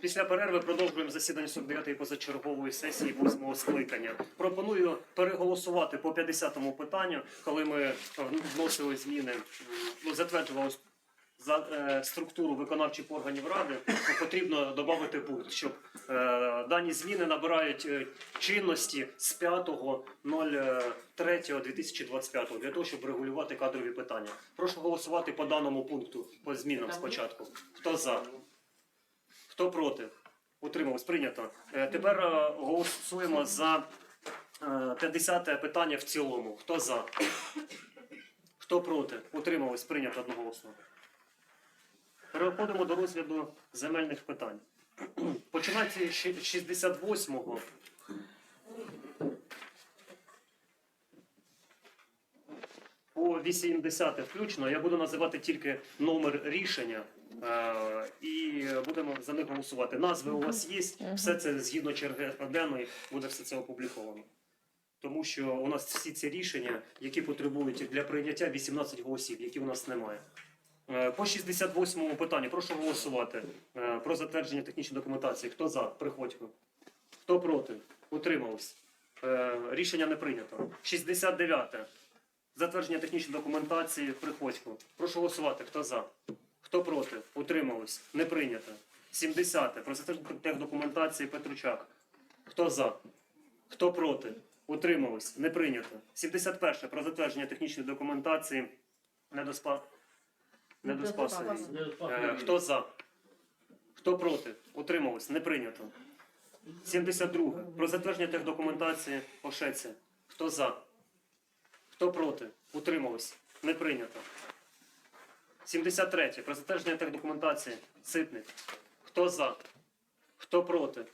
Після перерви продовжуємо засідання 49-ї позачергової сесії 8-го скликання. Пропоную переголосувати по 50-му питанню, коли ми е, вносили зміни, ну, затверджували за е, структуру виконавчих органів ради, то потрібно додати пункт, щоб е, дані зміни набирають е, чинності з 5.03.2025 для того, щоб регулювати кадрові питання. Прошу голосувати по даному пункту по змінам спочатку. Хто за? Хто проти? Утрималось. Прийнято. Е, Тепер е, голосуємо за е, 50 питання в цілому. Хто за? Хто проти? Утрималось. Прийнято одноголосно. Переходимо до розгляду земельних питань. Починаючи з 68-го. По 80 включно я буду називати тільки номер рішення е, і будемо за них голосувати. Назви у вас є, все це згідно черги денної буде все це опубліковано. Тому що у нас всі ці рішення, які потребують для прийняття 18 голосів, які у нас немає. Е, По 68 питанню прошу голосувати е, про затвердження технічної документації. Хто за? Приходько. Хто проти? Утримався. Е, Рішення не прийнято. 69. Затвердження технічної документації. Приходько. Прошу голосувати. Хто за? Хто проти? Утримались. Не прийнято. 70. Про техдокументації Петручак. Хто за? Хто проти? Утримались. Не прийнято. 71. Про затвердження технічної документації. Недоспа... Недоспасові. Е, Хто за? Хто проти? Утримались. Не прийнято. 72. Про затвердження техдокументації Ошеці. Хто за? Хто проти? Утримались. Не прийнято. 73. Про затвердження техдокументації Ситник. Хто за? Хто проти?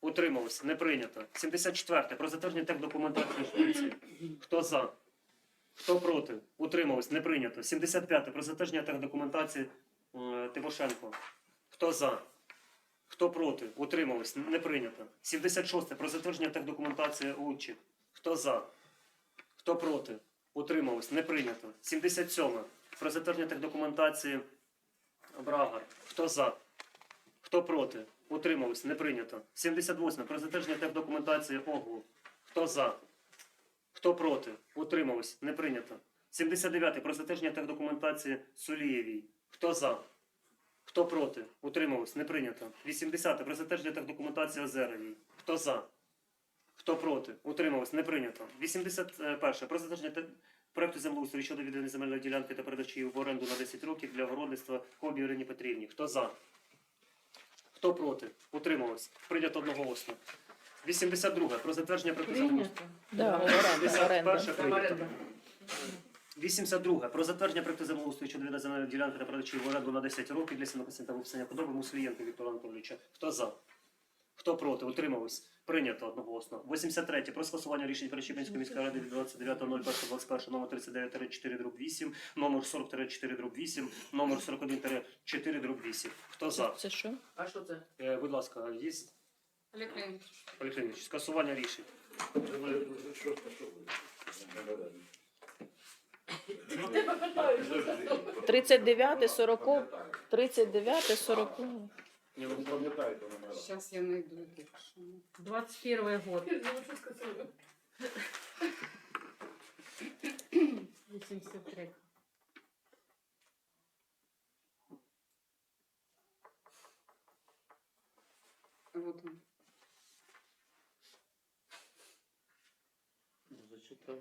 Утримались. Не прийнято. 74. Про затвердження техдокументації Шпиці. Хто за? Хто проти? Утримались. Не прийнято. 75. Про затвердження техдокументації Тимошенко. Хто за? Хто проти? Утримались. Не прийнято. 76. Про затвердження техдокументації Лучик. Хто за? Хто проти? Утримались. Не прийнято. 77. Про затвердження техдокументації Брагар. Хто за? Хто проти? Утримались. Не прийнято. 78. Про затвердження техдокументації Огу. Хто за? Хто проти? Утримались. Не прийнято. 79. Про затвердження техдокументації Сулієвій. Хто за? Хто проти? Утримались. Не прийнято. 80. Про затвердження техдокументації Озеровій. Хто за? Хто проти? Утримались. Не прийнято. 81. Про затвердження проекту землеустрою щодо відведення земельної ділянки та передачі її в оренду на 10 років для городництва Хобі Ірині Петрівні. Хто за? Хто проти? Утрималось. Прийнято одноголосно. 82. Про затвердження проекту землеустрою. Да, оренда, оренда. 51 прийнято. 82. Про затвердження проекту землеустрою щодо відведення земельної ділянки та передачі її в оренду на 10 років для сінокосіння та виписання подоби Муслієнка Віктора Анатолійовича. Хто за? Хто проти? Утримались. Прийнято одноголосно. 83. Про скасування рішень Перечіпінської міської ради від 29.01.21 номер 39 8 номер 40 4 8 номер 41 4 8 Хто за? Це що? А що це? Е, будь ласка, є Олег Леонідович, скасування рішень. 39, 40, 39, 40. Ні, ви пам'ятаєте номер. Зараз я знайду. якщо. 21 год. 83. Вот он.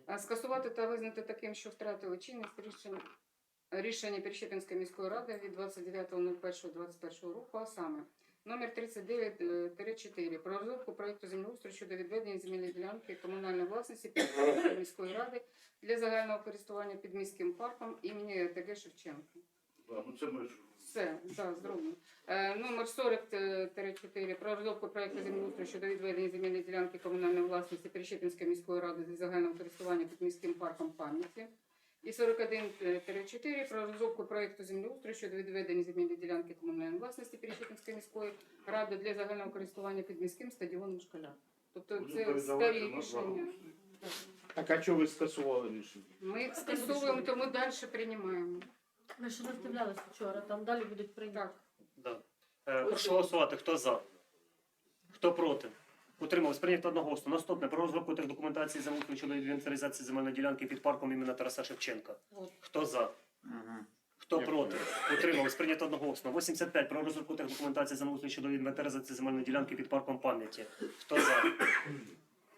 А скасувати та визнати таким, що втратили чинність рішення, рішення Перещепінської міської ради від 29.01.21 року, а саме номер 39-4 про розробку проєкту землеустрою щодо відведення земельної ділянки комунальної власності Перещепінської міської ради для загального користування під міським парком імені ТГ Шевченка. Да, ну це ми ж Все, да, зроблено. Е, номер 40-4 про розробку проекту землеустрою щодо відведення земельної ділянки комунальної власності Перещепінської міської ради для загального користування під міським парком пам'яті. І 41-4 про розробку проекту землеустрою щодо відведення земельної ділянки комунальної власності Перещепінської міської ради для загального користування під міським стадіоном школяр. Тобто це старі рішення. Так. А чого ви скасували рішення? Ми їх скасовуємо, то ми далі приймаємо. Ми ж роздивлялися вчора, там далі будуть прийняти. Так. Да. Е, Прошу голосувати. Хто за? Хто проти? Утримались. Прийнято одноголосно. Наступне про розробку тих документації землеустрою щодо інвентаризації земельної ділянки під парком імені Тараса Шевченка. Хто за? Хто проти? Утримались. Прийнято одноголосно. 85. Про розробку тих документації землеустрою щодо інвентаризації земельної ділянки під парком пам'яті. Хто за?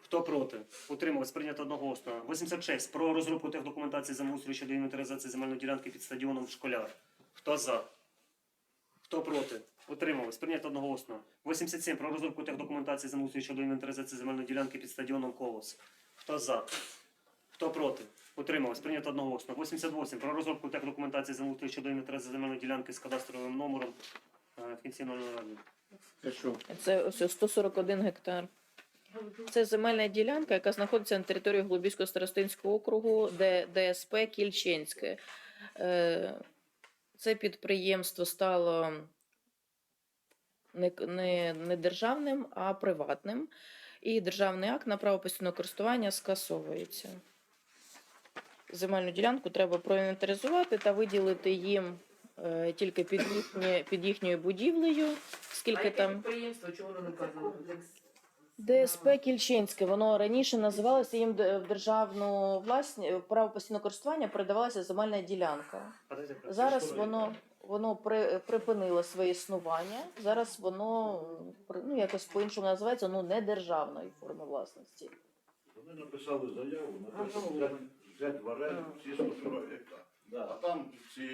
Хто проти? Утримались. Прийнято одноголосно. 86. Про розробку тих документацій землеустрою щодо інвентаризації земельної ділянки під стадіоном Школяр. Хто за? Хто проти? Утримались. Прийнято одноголосно. 87. Про розробку тих документацій землеустрою щодо інвентаризації земельної ділянки під стадіоном Колос. Хто за? Хто проти? Утримались. Прийнято одноголосно. 88. Про розробку тех документації землеустрою щодо інвентаризації земельної ділянки з кадастровим номером е, в кінці 00. Качу. Це ось 141 гектар. Це земельна ділянка, яка знаходиться на території Голубівського старостинського округу, де ДСП Кільченське. Е, Це підприємство стало не, не, не державним, а приватним. І державний акт на право постійного користування скасовується. Земельну ділянку треба проінвентаризувати та виділити їм е, тільки під, їхнє, під їхньою будівлею, скільки там. підприємство, чого воно не вказано? ДСП Кільчинське, воно раніше називалося їм д- в державну власність, право постійного користування передавалася земельна ділянка. Зараз воно, воно при, припинило своє існування. Зараз воно ну, якось по-іншому називається, ну не державної форми власності. Вони написали заяву на те, щоб взяти- взяти в оренду всі 140 гектар. А там ці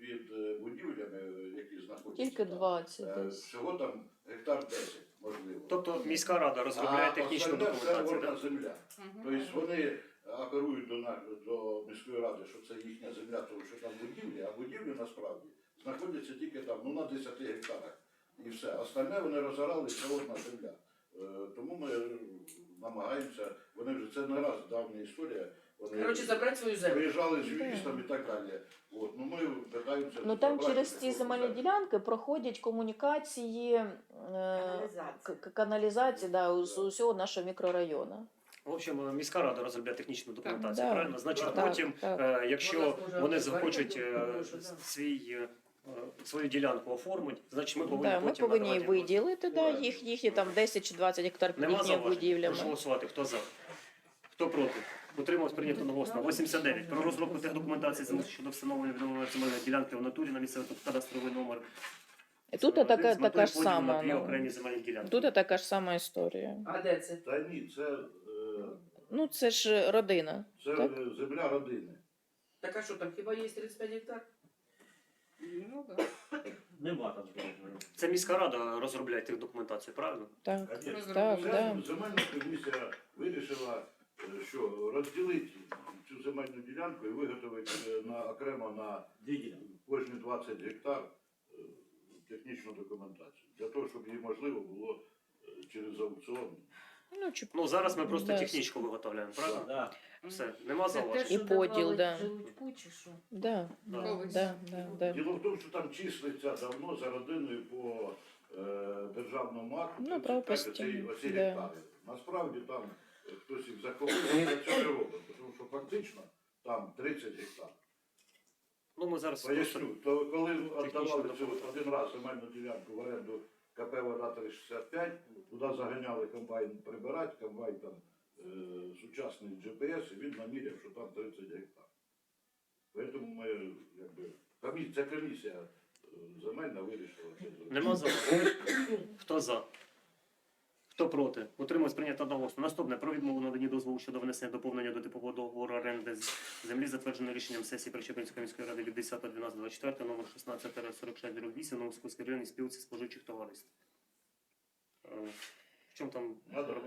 під е, будівлями, які знаходяться. Тільки там, 20 е, десь. Всього там гектар 10, можливо. Тобто міська рада розробляє А технічну остальне Це документацію. орна да? земля. Тобто вони оперують до, до міської ради, що це їхня земля, тому що там будівлі, а будівлі насправді знаходяться тільки там, ну на 10 гектарах. І все. Остальне вони розорали, це одна земля. Е, Тому ми намагаємося, вони вже це не раз давня історія. Вони Коротше, забрати свою землю. приїжджали з юристами і так далі. От, ну ми питаємося. Ну там забрати через ці таку земельні землю. ділянки проходять комунікації е, к- каналізації да, з усього нашого мікрорайону. В общем, міська рада розробляє технічну документацію, Да. правильно? Значить, Так, потім, так. е, якщо вони захочуть е, свій, е, свою ділянку оформити, значить ми повинні Да, ми повинні надавати виділити да, їх, їхні там 10 чи 20 гектар під їхніми зауважень? Прошу голосувати. Хто за? Хто проти? Утрималось прийнято одноголосно. 89. Про розробку тих документацій щодо встановлення відновлення земельної ділянки в натурі на місцевий кадастровий номер. Тут така, така ж сама. на дві Ну, окремі земельні ділянки. тут така ж сама історія. А де це? Та ні, це, е, Ну це ж родина. це Так. е, земля родини. Так а що там, хіба є 35 гектар? Ну, да. Нема там. Це міська рада розробляє тих документацію, правильно? Так, Конечно. так, да. Земельна комісія вирішила, е, що розділити цю земельну ділянку і виготовити е, на, окремо на кожні 20 гектар е, технічну документацію. Для того, щоб її можливо було е, через аукціон. Ну, чи... Ну зараз ми просто Да. технічку виготовляємо, правильно? Да. Все, нема Це зауважень. І поділ, да. Желудьку чи що? Да, Да. да, да, да, да. Діло в тому, що там числиться давно за родиною по е, державному акту. Ну, право 35 оці, оці да. гектари. Насправді там хтось їх для цього не робить, тому що фактично там 30 гектар. Ну ми зараз Поясню, то коли віддавали цю один раз земельну ділянку в оренду КП «Вода 365, туди заганяли комбайн прибирати, комбайн там е, сучасний GPS, і він наміряв, що там 30 гектар. Тому ми, якби, комі- ця комісія е, земельна вирішила це зробити. Нема за. Хто за? Хто проти? Утрималось прийнято одноголосно. Наступне про відмову надані дозволу щодо внесення доповнення до типового договору оренди землі, затвердженого рішенням сесії Причепинської міської ради від 10.12.24, номер 16-46 Новоскольської районній спілці споживчих товариств. Е, В чому там Надо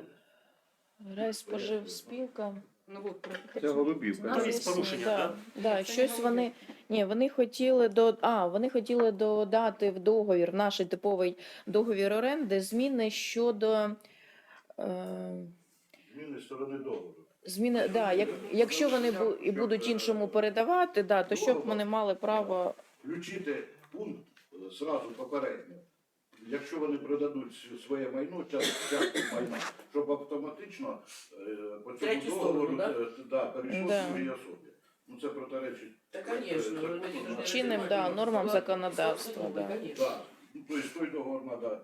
Ну, от, Це голубівка. Там є порушення, да, так? Да, Це щось не вони. Ні, вони хотіли до а, вони хотіли додати в договір, наш типовий договір оренди, зміни щодо е, Зміни сторони договору. зміни. Да, як, якщо вони бу, і будуть іншому передавати, да, то щоб вони мали право. Включити пункт е, зразу попередньо. Якщо вони продадуть своє майно, частку майна, щоб автоматично е, по цьому Третю договору сторону, да? е, да, перейшло Да. другій особі. Ну це протиречить. Та, звісно, Законом. Чинним, да, нормам законодавства, да. Да. Ну, тобто той договор треба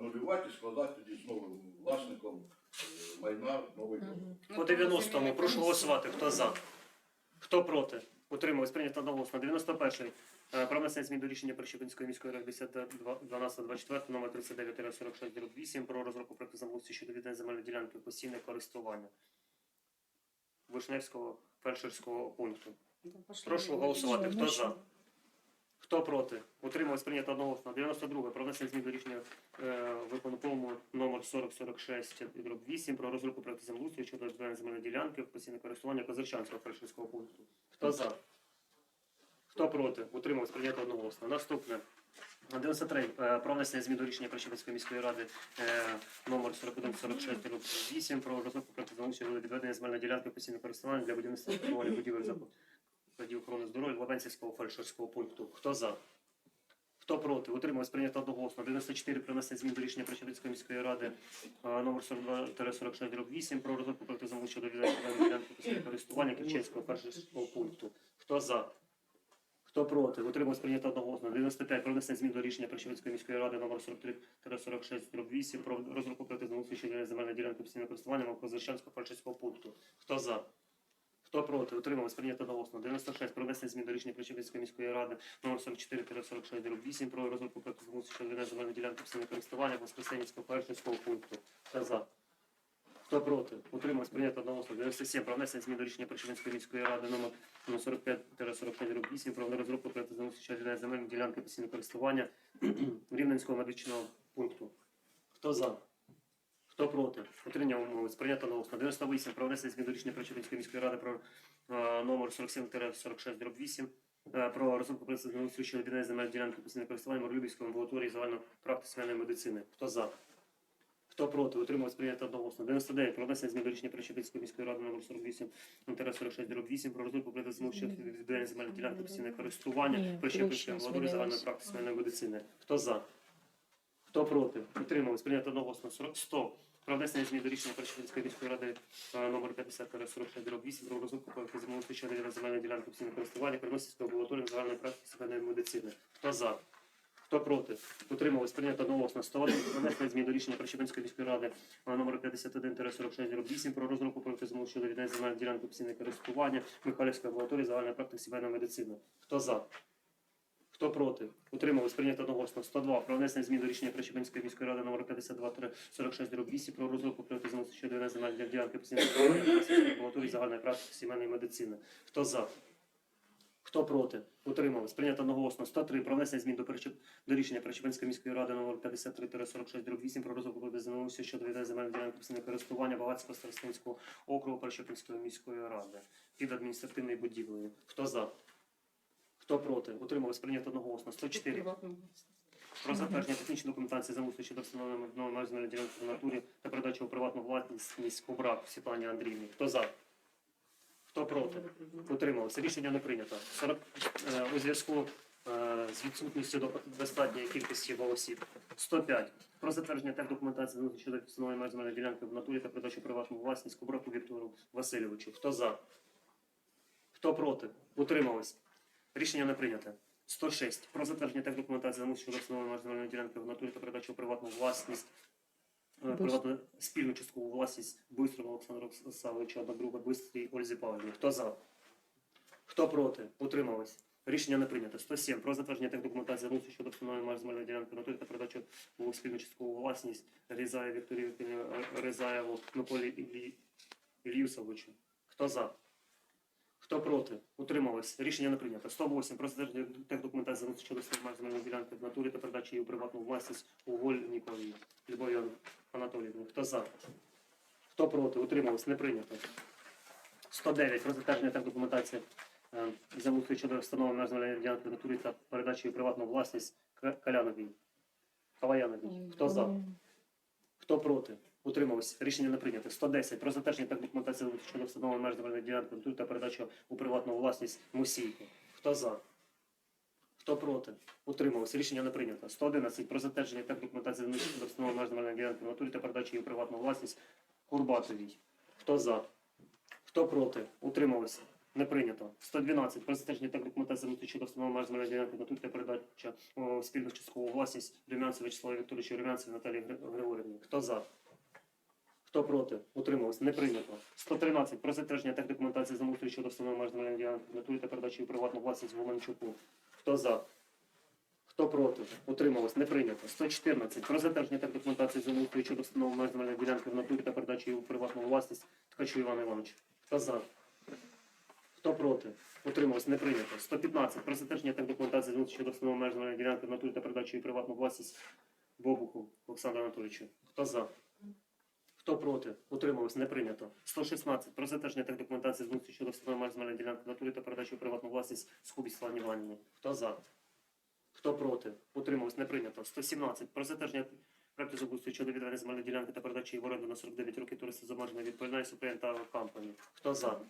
анулювати і складати тоді з новим власником е, майна новий договор. Ну, По 90-му прошу голосувати. Хто за? Хто проти? Утримались прийнято одноголосно. 91-й. Е, Про внесення змін до рішення Прищепинської міської ради 1224 номер 39 8 про розробку проекту замовлення щодо віддання земельної ділянки постійне користування Вишневського фельдшерського пункту. Прошу голосувати. Хто за? Хто проти? Утрималось прийнято одноголосно. 92. Про внесення змін до рішення е, виконкому номер 4046 8 про розробку проекту землеустрою щодо відведення земельної ділянки в постійне користування Козирчанського фельдшерського пункту. Хто за? Хто проти? Утрималось прийнято одноголосно. Наступне. 93. Е, Про внесення змін до рішення Прищепинської міської ради е, номер 4146 8 про розробку проекту землеустрою відведення земельної ділянки в постійне користування для будівництва будівель закладів охорони здоров'я Лавенцівського фельдшерського пункту. Хто за? Хто проти? Утрималось прийнято одноголосно. 94 про внесення змін до рішення Причепинської міської ради е, номер 42 8 про розробку проекту замовлення щодо відведення ділянки постійного користування Кільченського фельдшерського пункту. Хто за? Хто проти? Утрималось прийнято одноголосно. 95 про внесення змін до рішення Причепинської міської ради номер 43 8 про розробку щодо відведення земельної ділянки постійного користування Козирчанського фельдшерського пункту. Хто за? Хто проти? Утрималось прийнято одноголосно. 96 про внесення змін до рішення Причепинської міської ради номер 44 46 8 про розробку замовлення щодо земельної ділянки постійного користування Воскресенівського фельдшерського пункту. Хто за? Хто проти? Утрималось прийнято одноголосно. 97 про внесення змін до рішення Причепинської міської ради номер 45 46 8 про розробку відведення земельної ділянки постійного користування Рівненського медичного пункту. Хто за? Хто проти? Утрималось прийнято одноголосно. 98 про внесення змін до рішення Причепинської міської ради про е, номер 47-46 8 е, про розробку щодо земельної ділянки постійного користування Марлюбівської амбулаторії загальної практики медицини. Хто за? Хто проти? Утрималось прийнято одноголосно. 99. Про внесення змін до рішення Причепинської міської ради номер 48 46 8 про розробку проекту замовлення щодо відведення земельної ділянки постійного користування Ні, Причепинської площа загальної практики сімейної медицини. Хто за? Хто проти? Утрималось прийнято одноголосно. 40 100. Про внесення змін до рішення Причепинської міської ради е, номер 50 46 8 про розробку проекту замовлення щодо відведення земельної ділянки постійного користування Кремлівської амбулаторії загальної практики сімейної медицини. Хто за? Хто проти? Утрималось прийнято одноголосно. 101. Про внесення змін до рішення Причепинської міської ради номер 51 8 про розробку проекту замовлення щодо відведення земельної ділянки постійного користування Михайлівської амбулаторії загальної практики сімейної медицини. Хто за? Хто проти? Утрималось прийнято одноголосно. 102. Про внесення змін до рішення Причепинської міської ради номер 52 46 8 про розробку проекту замовлення щодо відведення земельної ділянки постійного користування Михайлівської амбулаторії загальної практики сімейної медицини. Хто за? Хто проти? Утрималось. Прийнято одноголосно. 103. Про внесення змін до, Перечеп... до рішення Перечепинської міської ради номер 53-46 8 про розробку проекту щодо відведення земельної ділянки постійного користування Багатського старостинського округу Перечепинської міської ради під адміністративною будівлею. Хто за? Хто проти? Утрималось. Прийнято одноголосно. 104. Про затвердження технічної документації замовлення щодо встановлення нової земельної ділянки в натурі та передачу у приватну власність Кубрак Світлані Андріївні. Хто за? Хто проти? Утрималося. Рішення не прийнято. 40, е, у зв'язку е, з відсутністю до- достатньої кількості голосів. 105. Про затвердження тех документації замовлення щодо встановлення меж ділянки в натурі та передачу приватну власність Кубраку Віктору Васильовичу. Хто за? Хто проти? Утрималось. Рішення не прийнято. 106. Про затвердження тех документації замовлення щодо встановлення меж ділянки в натурі та передачу приватну власність приватну спільну часткову власність Бистрого Олександра Савича, одна друга Бистрій Ользі Павлівні. Хто за? Хто проти? Утримались. Рішення не прийнято. 107. Про затвердження тих документації замовлення щодо встановлення меж земельної ділянки на та передачу в спільну часткову власність Різає Вікторії Різаєву Ризаєву Миколі Іллі- Ільюсовичу. Хто за? Хто проти? Утрималось. Рішення не прийнято. 108. Про затвердження тех документації замовлення щодо встановлення земельної ділянки в натурі та передачі її у приватну власність у Вольніковій Любові Анатоліївні. Хто за? Хто проти? Утрималось. Не прийнято. 109. Про затвердження тех документації е, щодо встановлення земельної ділянки в натурі та передачі її у приватну власність Каляновій. Калаяновій. Хто за? Хто проти? Утримався. Рішення не прийнято. 110. Про затвердження так документації щодо встановлення меж земельної ділянки натурі та передачу у приватну власність Мусійко. Хто за? Хто проти? Утримався. Рішення не прийнято. 111. Про затвердження так документації щодо встановлення меж земельної ділянки натурі та передачу її у приватну власність Курбатовій. Хто за? Хто проти? Утримався. Не прийнято. 112. Про затвердження та документації щодо встановлення меж земельної ділянки на тут та передача спільну часткову власність Румянцеву Вячеславу Вікторовичу Румянцеву Наталії Григорівні. Хто за? Хто проти? Утримався. Не прийнято. 113. Про затвердження та документації землеустрою щодо встановлення меж земельної ділянки на та передачі у приватну власність Волончуку. Хто за? Хто проти? Утрималось? Не прийнято. 114. Про затвердження та документації землеустрою щодо встановлення меж ділянки в натурі та передачі у приватну власність Ткачу Іван Іванович. Хто за? Хто проти? Утрималось? Не прийнято. 115. Про затвердження та документації землеустрою щодо встановлення меж ділянки в натурі та передачі у приватну власність Бобуху Олександру Анатолійовичу. Хто за? Хто проти? Утрималось? Не прийнято. 116. Про затвердження та документації землеустрою щодо встановлення меж земельної ділянки в натурі та передачі у приватну власність Скубі Славні Іванівні. Хто за? Хто проти? Утрималось не прийнято. 117. Про затвердження проекту забудову щодо відведення земельної ділянки та передачі її в оренду на 49 років туристи з обмеженою відповідальністю та компанії. Хто за?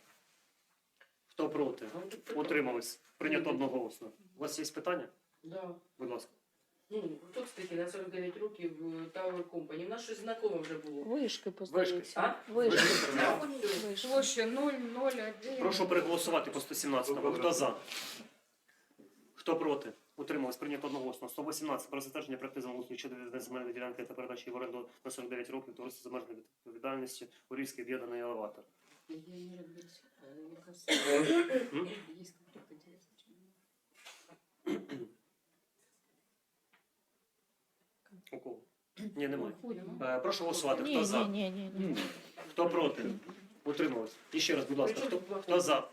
Хто проти? Утримались. Прийнято одноголосно. У вас є питання? Да. Будь ласка. Ну, тут, кстати, на 49 років в Tower Company. У нас щось знакоме вже було. Вишки поздається. А? Вишки. Да. Вишки. Площа 001. Прошу переголосувати по 117. Хто за? Хто проти? Утримались. Прийнято одноголосно. 118. Про затвердження проекту землеустрою щодо відведення земельної ділянки та передачі її в оренду на 49 років туристи з обмеженою відповідальністю Урівський об'єднаний елеватор. М? У кого? Ні, немає. Е, Прошу голосувати. Ні, Хто за? ні, ні, ні. Хто проти? Утримались. І ще раз, будь ласка, хто, хто за?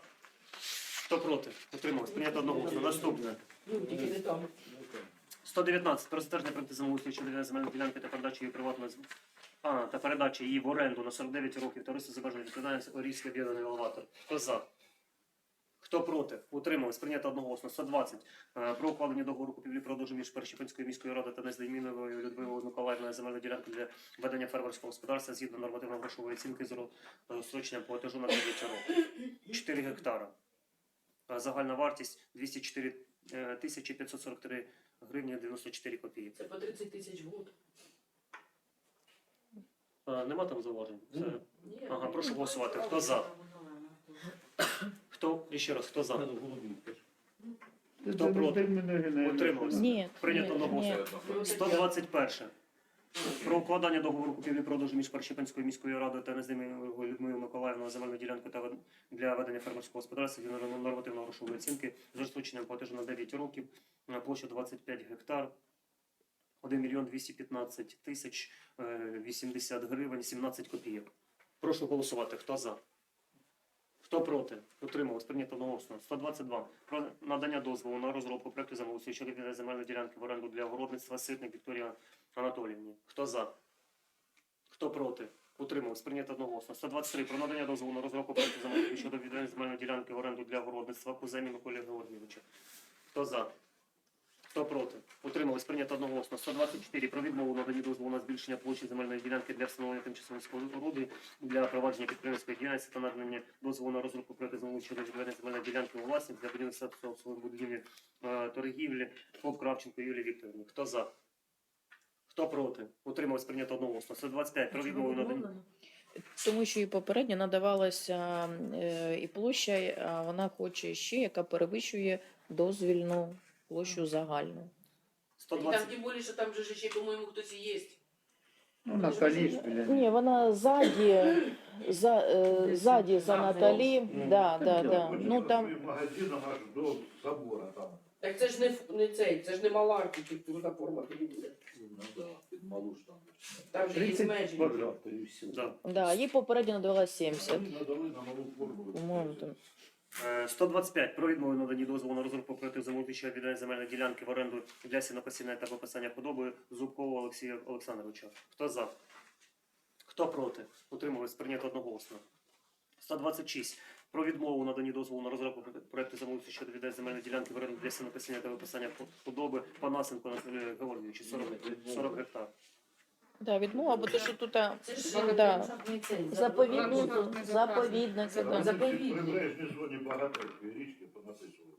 Хто проти? Утримались. Прийнято одноголосно. Наступне. Ну, тільки не там. 119. Про затвердження проекту землеустрою щодо відведення земельної ділянки та передачі її приватної з- а, та передачі її в оренду на 49 років товариство з обмеженою відповідальністю Орівський об'єднаний елеватор. Хто за? Хто проти? Утримались. Прийнято одноголосно. 120. Е, Про укладення договору купівлі продажу між Першипинською міською радою та Нездайміновою Людмилою Миколаївною земельної ділянки для ведення фермерського господарства згідно нормативно-грошової оцінки з розстроченням платежу на 9 років. 4 гектара. Е, Загальна вартість 204 е, тисячі 543 гривні 94 копійки. Це по 30 тисяч в год. Е, Нема там зауважень? Ні. Ага, прошу голосувати. Хто за? Хто? Ще раз, хто за? Хто проти? Утримався. Ні. Прийнято ні, одноголосно. ні. 121. Про укладання договору купівлі-продажу між Першипинською міською радою та Нездимою Людмилою Миколаївною земельну ділянку та для ведення фермерського господарства згідно нормативно-грошової оцінки з розстроченням платежу на 9 років на площу 25 гектар. 1 мільйон 215 тисяч е, 80 гривень 17 копійок. Прошу голосувати. Хто за? Хто проти? Утрималось. Прийнято одноголосно. 122. Про надання дозволу на розробку проекту замовлення щодо відведення земельної ділянки в оренду для огородництва Ситник Вікторія Анатоліївні. Хто за? Хто проти? Утрималось. Прийнято одноголосно. 123. Про надання дозволу на розробку проекту замовлення щодо відведення земельної ділянки в оренду для огородництва Куземі Миколі Георгійовича. Хто за? Хто проти? Утрималось прийнято одноголосно. 124. Про відмову надані дозволу на збільшення площі земельної ділянки для встановлення тимчасової споруди для провадження підприємської діяльності та надання дозволу на розробку проекту землі щодо відведення земельної ділянки у власність для будівництва обслуговування будівлі е, торгівлі ФОП Кравченко Юлії Вікторівні. Хто за? Хто проти? Утрималось прийнято одноголосно. 125. Про відмову надані. Тому що і попередньо надавалася е, і площа, а вона хоче ще, яка перевищує дозвільну площу загальну. І там 120. тим більше, що там же ще, по-моєму, хтось і є. Ну, Наталі, Ні, вона ззаді, за, е, ззаді за Наталі. Да, да, да. Ну там магазином аж до забора там. Так це ж не, ф- не цей, це ж не маларки, типу, форма буде. Малу ж там. Там же є 30 межі. квадратів і все. Да. да, їй попередньо надавалася 70. Вони надали на малу форму. По-моєму, там. Е, 125. Про відмову надані дозволу на розробку землі що віддання земельної ділянки в оренду для сінокосіння та випасання худоби Зубкового Олексія Олександровича. Хто за? Хто проти? Утримались прийнято одноголосно. 126. Про відмову надані дозволу на розробку проекту землі щодо віддання земельної ділянки в оренду для сінокосіння та випасання худоби Панасенко Анатолію Георгійовичу 40, 40 гектар. Да, відмова, бо те, що тут а, Це ж Да. ландшафтний цей, заповідник, Заповідник. заповідник. Заповідник. да. В Заповідник. прибережній зоні багатенької річки понаписували.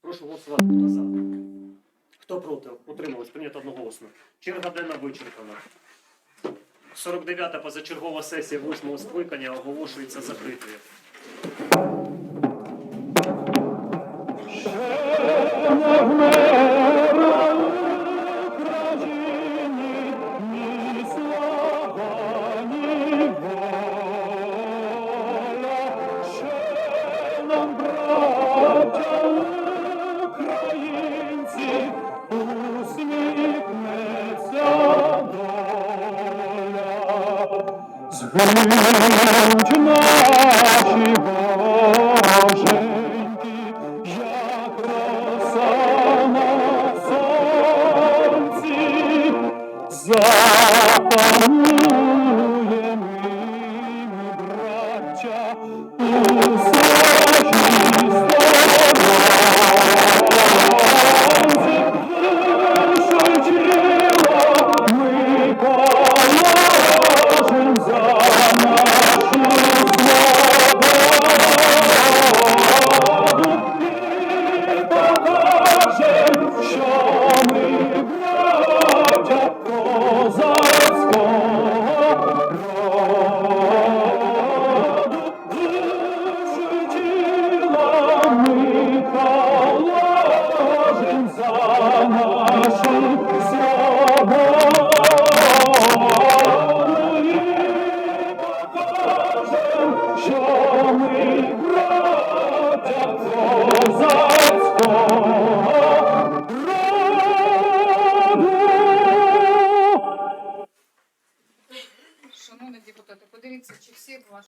Прошу голосувати. Хто за? Хто проти? Утримались. Прийнято одноголосно. Черга денна вичерпана. 49-та позачергова сесія 8-го скликання оголошується закритою. Будь